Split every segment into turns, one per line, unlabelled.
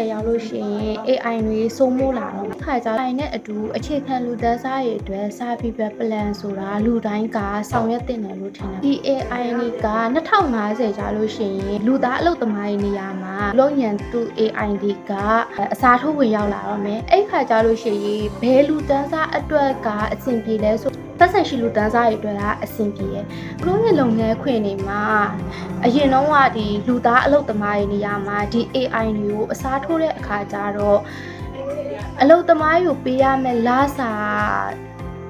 20ရောက်လို့ရှိရင် AI တွေစိုးမိုးလာတော့ခါကြ AI နဲ့အတူအခြေခံလူတန်းစားရဲ့အတွက်စာပြပြ plan ဆိုတာလူတိုင်းကဆောင်ရွက်တင်တယ်လို့ထင်တယ်ဒီ AI တွေက2050ကြာလို့ရှိရင်လူသားအလုပ်သမားရဲ့နေရာမှာလုံညံသူ AI တွေကအစားထိုးဝင်ရောက်လာတော့မယ်အဲ့ခါကြလို့ရှိရင်ဘယ်လူတန်းစားအတွက်က အဆင်ပြေလဲဆို ပတ်သက်ရှိလူတန်းစားတွေအတွက်ကအဆင်ပြေရဲ့ဘလို့ရဲ့လုပ်ငန်းခွင်တွေမှာအရင်တော့ကဒီလူသားအလုပ်သမားရဲ့နေရာမှာဒီ AI တွေကိုအစားထိုးတဲ့အခါကျတော့အလုပ်သမားတွေကိုပေးရမယ့်လစာ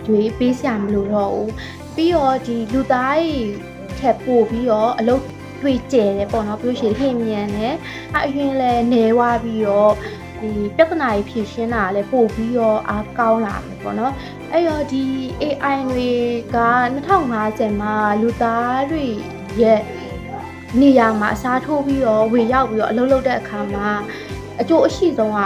တွေပေးစရာမလိုတော့ဘူးပြီးတော့ဒီလူသားတွေထက်ပို့ပြီးတော့အလုပ်တွေကျဲတယ်ပေါ့နော်ပြောရှင်လျင်မြန်တယ်အရင်လဲနေဝါပြီးတော့ ဒီပြဿနာကြီးဖြေရှင်းတာလည်းပို့ပြီးတော့အားကောင်းလာမယ်ပေါ့နော်အဲ့တော့ဒီ AI တွေက2050မှာလူသားတွေရဲ့နေရာမှာအစားထိုးပြီးတော့ဝင်ရောက်ပြီးတော့အလုပ်လုပ်တဲ့အခါမှာအကျိုးအရှိဆုံးက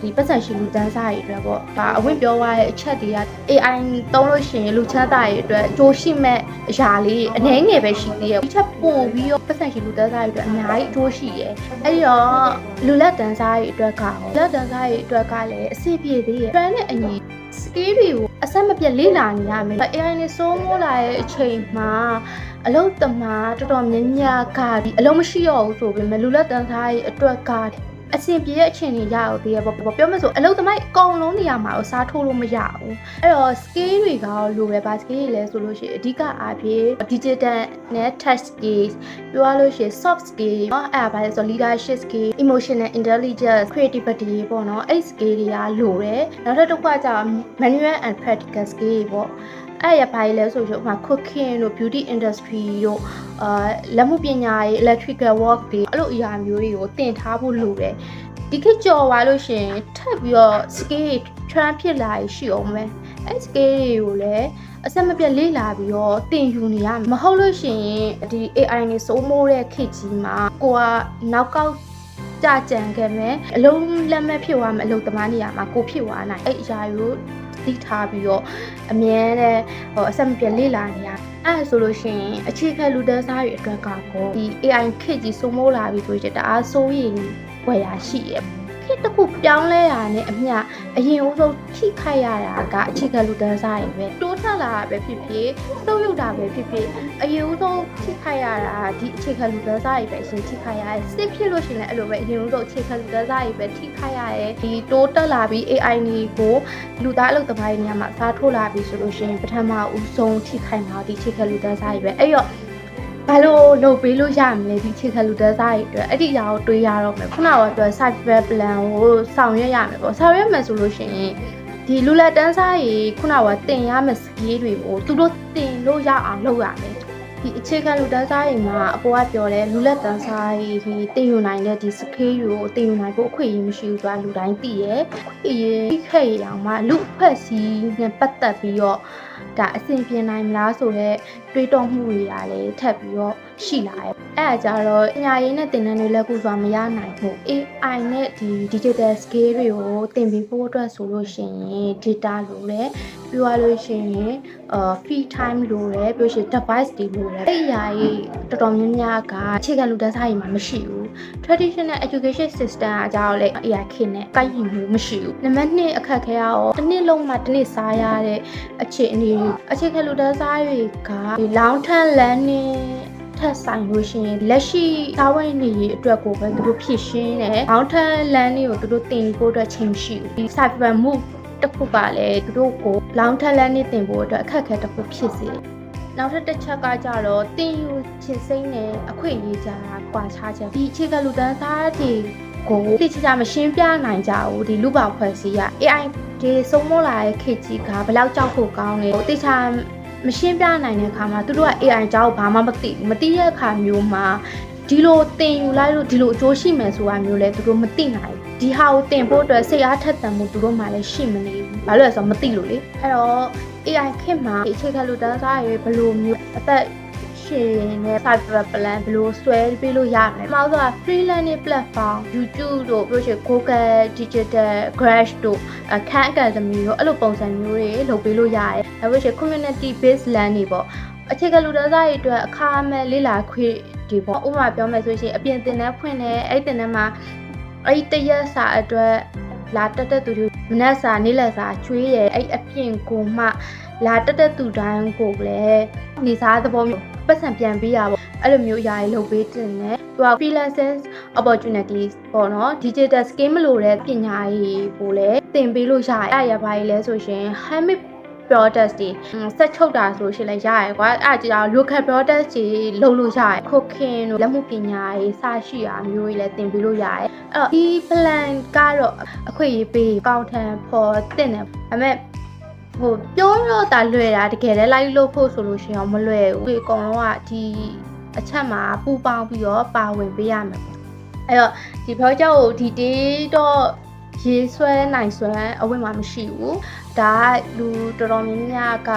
ဒီပတ်စံရှိလူတန်းစားတွေအတွက်ပေါ့ဒါအဝင့်ပြောရတဲ့အချက်တွေက AI သုံးလို့ရှိရင်လူချမ်းသာတွေအတွက်အကျိုးရှိမဲ့အရာလေးအနည်းငယ်ပဲရှိသေးတယ်ဒီချက်ပို့ပြီးတော့ပတ်စံရှိလူတန်းစားတွေအတွက်အများကြီးအကျိုးရှိတယ်အဲ့ဒီတော့လူလက်တန်းစားတွေအတွက်ကရောလက်တန်းစားတွေအတွက်ကလည်းအဆင်ပြေသေးတယ် trend နဲ့အညီ skill တွေကိုအဆက်မပြတ်လေ့လာနေရမယ် AI နဲ့စိုးမိုးလာတဲ့အချိန်မှာအလုပ်သမားတော်တော်များများကဒီအလုပ်မရှိတော့ဘူးဆိုပေမဲ့လူလက်တန်းစားတွေအတွက်က အဆင်ပြေတဲ့အချိန်တွေရအောင်သေးရပေါ့ပေါ့ပြောမဆိုအလုပ်သမားအကုန်လုံးနေရာမှာတော့စားထိုးလို့မရဘူးအဲ့တော့ skill တွေကလိုပဲပါ skill တွေလဲဆိုလို့ရှိရင်အဓိကအားဖြင့် digital နဲ့ touch skills ပြောရလို့ရှိရင် soft skill เนาะအဲ့ဒါပါလဲဆို leadership skill emotional intelligence creativity ပေါ့နော်အဲ့ skill တွေကလိုတယ်နောက်ထပ်တစ်ခုကကျတော့ manual and practical skill တွေပေါ့ အဲ့ရပါလဲဆိုရင်ဥပမာ cooking တို့ beauty industry တို့အာလက်မှုပညာရေး electrical work တွေအဲ့လိုအရာမျိုးတွေကိုသင်ထားဖို့လိုတယ်ဒီခေတ်ကြော်သွားလို့ရှိရင်ထပ်ပြီးတော့ skill trend ဖြစ်လာရရှိအောင်မယ်အဲ့ skill တွေကိုလည်းအဆက်မပြတ်လေ့လာပြီးတော့သင်ယူနေရမယ်မဟုတ်လို့ရှိရင်ဒီ AI နဲ့စိုးမိုးတဲ့ခေတ်ကြီးမှာကိုကနောက်ကောက်ကြကြံခဲ့မယ်အလုံးလက်မဲ့ဖြစ်သွားမယ်အလုံးသမားနေရာမှာကိုဖြစ်သွားနိုင်အဲ့အရာကို သိထားပြီးတော့အမြဲတမ်းဟိုအဆက်မပြတ်လေ့လာနေရအဲ့ဆိုလို့ရှိရင်အခြေခံလူတန်းစားတွေအတွက်ကကိုဒီ AI ခေတ်ကြီးစိုးမိုးလာပြီဆိုရင်တအားစိုးရိမ်ဝယ်ရရှိရဲ့ ခေတ်တစ်ခုပြောင်းလဲတာနဲ့အမျှအရင်ဦးဆုံးထိခိုက်ရတာကအခြေခံလူတန်းစားတွေပဲတိုးထလာတာပဲဖြစ်ဖြစ်တုံ့ယုတ်တာပဲဖြစ်ဖြစ်အရင်ဦးဆုံးထိခိုက်ရတာဒီအခြေခံလူတန်းစားတွေပဲအရင်ထိခိုက်ရတယ်စစ်ဖြစ်လို့ရှိရင်လည်းအဲ့လိုပဲအရင်ဦးဆုံးအခြေခံလူတန်းစားတွေပဲထိခိုက်ရတယ်ဒီတိုးတက်လာပြီး AI တွေကိုလူသားအလုပ်သမားတွေနေရာမှာစားထိုးလာပြီးဆိုလို့ရှိရင်ပထမဦးဆုံးထိခိုက်မှာဒီအခြေခံလူတန်းစားတွေပဲအဲ့တော့ ဘာလို့လုပ်ပေးလို့ရမလဲဒီအခြေခံလူတန်းစားတွေအတွက်အဲ့ဒီအရာကိုတွေးရတော့မယ်ခုနကပြော cyber plan ကိုဆောင်ရွက်ရမယ်ပေါ့ဆောင်ရွက်မယ်ဆိုလို့ရှိရင်ဒီလူလက်တန်းစားတွေခုနကတင်ရမယ့် skill တွေကိုသူတို့တင်လို့ရအောင်လုပ်ရမယ် ဒီအခြေခံလူတန်းစားတွေမှာအပေါ်ကပြောတယ်လူလက်တန်းစားတွေဒီတင်ယူနိုင်တဲ့ဒီ skill တွေကိုတင်ယူနိုင်ဖို့အခွင့်အရေးမရှိဘူးဆိုတာလူတိုင်းသိရဲ့ဒီရေးခက်ရအောင်မှလူဖွဲ့စည်းနဲ့ပတ်သက်ပြီးတော့ဒါအဆင်ပြေနိုင်မလားဆိုတော့တွေးတောမှုတွေကလည်းထပ်ပြီးတော့ရှိလာတယ်။အဲအကြတော့ပညာရေးနဲ့သင်တန်းတွေလက်ကူစွာမရနိုင်ဘူး။ AI နဲ့ဒီ digital skill တွေကိုသင်ပေးဖို့အတွက်ဆိုလို့ရှိရင် data လိုတယ်။ ပြောရလို့ရှိရင်အာ free time လိုတယ်ပြောရှင် device တွေလိုတယ်။အဲ့အရာကြီးတော်တော်များများကအခြေခံလူတန်းစားတွေမှာမရှိဘူး။ traditional education system အကြောင်းလည်း AI ခေတ်နဲ့ကိုက်ညီမှုမရှိဘူး။နံပါတ်2အခက်ခဲရောတစ်နှစ်လုံးမှာတစ်နှစ်စားရတဲ့အခြေအနေတွေအခြေခံလူတန်းစားတွေကဒီ long term learning ထက်ဆိုင်လို့ရှိရင်လက်ရှိစာဝင်နေရေးအတွက်ကိုပဲသူတို့ဖြည့်ရှင်းတယ်။ long term learning ကိုသူတို့သင်ဖို့အတွက်ချိန်မရှိဘူး။ဒီ cyber move တစ်ခုကလည်းသူတို့ကို long term learning သင်ဖို့အတွက်အခက်အခဲတစ်ခုဖြစ်စေတယ်။နောက်ထပ်တစ်ချက်ကကြတော့တင်ယူချင်စိမ့်နဲ့အခွင့်အရေးကြတာကွာခြားချက်ဒီအခြေခံလူတန်းစားတွေကိုသိချာမရှင်းပြနိုင်ကြဘူးဒီလူပါဖွဲ့စည်းရ AI ဒီစုံမိုးလာတဲ့ခေတ်ကြီးကဘယ်လောက်ကြောက်ဖို့ကောင်းလဲသိချာမရှင်းပြနိုင်တဲ့အခါမှာသူတို့က AI ကြောက်ဘာမှမသိဘူးမသိတဲ့အခါမျိုးမှာဒီလိုတင်ယူလိုက်လို့ဒီလိုအကျိုးရှိမယ်ဆိုတာမျိုးလဲသူတို့မသိနိုင်ဘူး ဒီဟာကိုတင်ဖို့အတွက်စိတ်အားထက်သန်မှုသူတို့မှလည်းရှိမနေဘူးဘာလို့လဲဆိုတော့မသိလို့လေအဲ့တော့ AI ခေတ်မှာအခြေခံလူတန်းစားရေးဘယ်လိုမျိုးအသက်ရှင်နဲ့ cyber plan ဘယ်လိုဆွဲပေးလို့ရမလဲ။မှာဆိုတော့ freelancing platform YouTube တို့ပြီးလို့ရှိရင် Google Digital Crash တို့အခန်း Academy တို့အဲ့လိုပုံစံမျိုးတွေလုပ်ပေးလို့ရတယ်။နောက်ပြီးရှိရင် community based learning တွေပေါ့။အခြေခံလူတန်းစားတွေအတွက်အခါမဲ့လေ့လာခွင့်ဒီပေါ့ဥပမာပြောမယ်ဆိုရှင်အပြင်သင်တန်းဖွင့်တယ်အဲ့ဒီသင်တန်းမှာ အဲ့ဒီတရက်စာအတွက်လာတက်တဲ့သူတွေမနက်စာနေ့လယ်စာကျွေးတယ်အဲ့အပြင်ကိုမှလာတက်တဲ့သူတိုင်းကိုလည်းနေစားသဘောမျိုးပတ်စံပြန်ပေးရပါအဲ့လိုမျိုးအရာတွေလုပ်ပေးတင်တယ်သူက freelancing opportunities ပေါ့နော် digital skill မလို့တဲ့ပညာရေးကိုလည်းသင်ပေးလို့ရတယ်အဲ့ရပါလေလဲဆိုရှင် handmade products တွေဆက်ချုပ်တာဆိုရှင်လည်းရရကွာအဲ့ဒါကြောင့် local products တွေလုပ်လို့ရတယ်ခုတ်ခင်တို့လက်မှုပညာရေးစရှိတာမျိုးတွေလည်းသင်ပေးလို့ရတယ်အဲ့တော့ဒီ plan ကတော့အခွင့်အရေးပေးကောင်းထန်ဖို့တင်တယ်ဒါပေမဲ့ဟိုပြောတော့တာလွယ်တာတကယ်လည်းလိုက်လို့ဖို့ဆိုလို့ရှိရင်မလွယ်ဘူးဒီအကောင်လုံးကဒီအချက်မှာပူပေါင်းပြီးတော့ပါဝင်ပေးရမယ်ပေါ့အဲ့တော့ဒီ project ကိုဒီတေးတော့ ရေးဆွဲနိုင်ဆွဲအဝင့်မှာမရှိဘူးဒါကလူတော်တော်များများက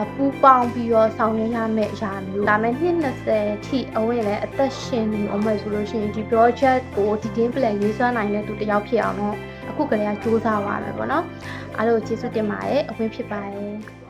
အပူပေါင်းပြီးတော့ဆောင်ရွက်ရမယ့်အရာမျိုးဒါမဲ့နှစ်20ထိအဝင့်လည်းအသက်ရှင်နေအောင်မယ်ဆိုလို့ရှိရင်ဒီ project ကိုဒီ game plan ရေးဆွဲနိုင်တဲ့သူတစ်ယောက်ဖြစ်အောင်တော့အခုကလေးကစူးစမ်းပါမယ်ပေါ့နော်အားလုံးကျေးဇူးတင်ပါတယ်အဝင့်ဖြစ်ပါတယ်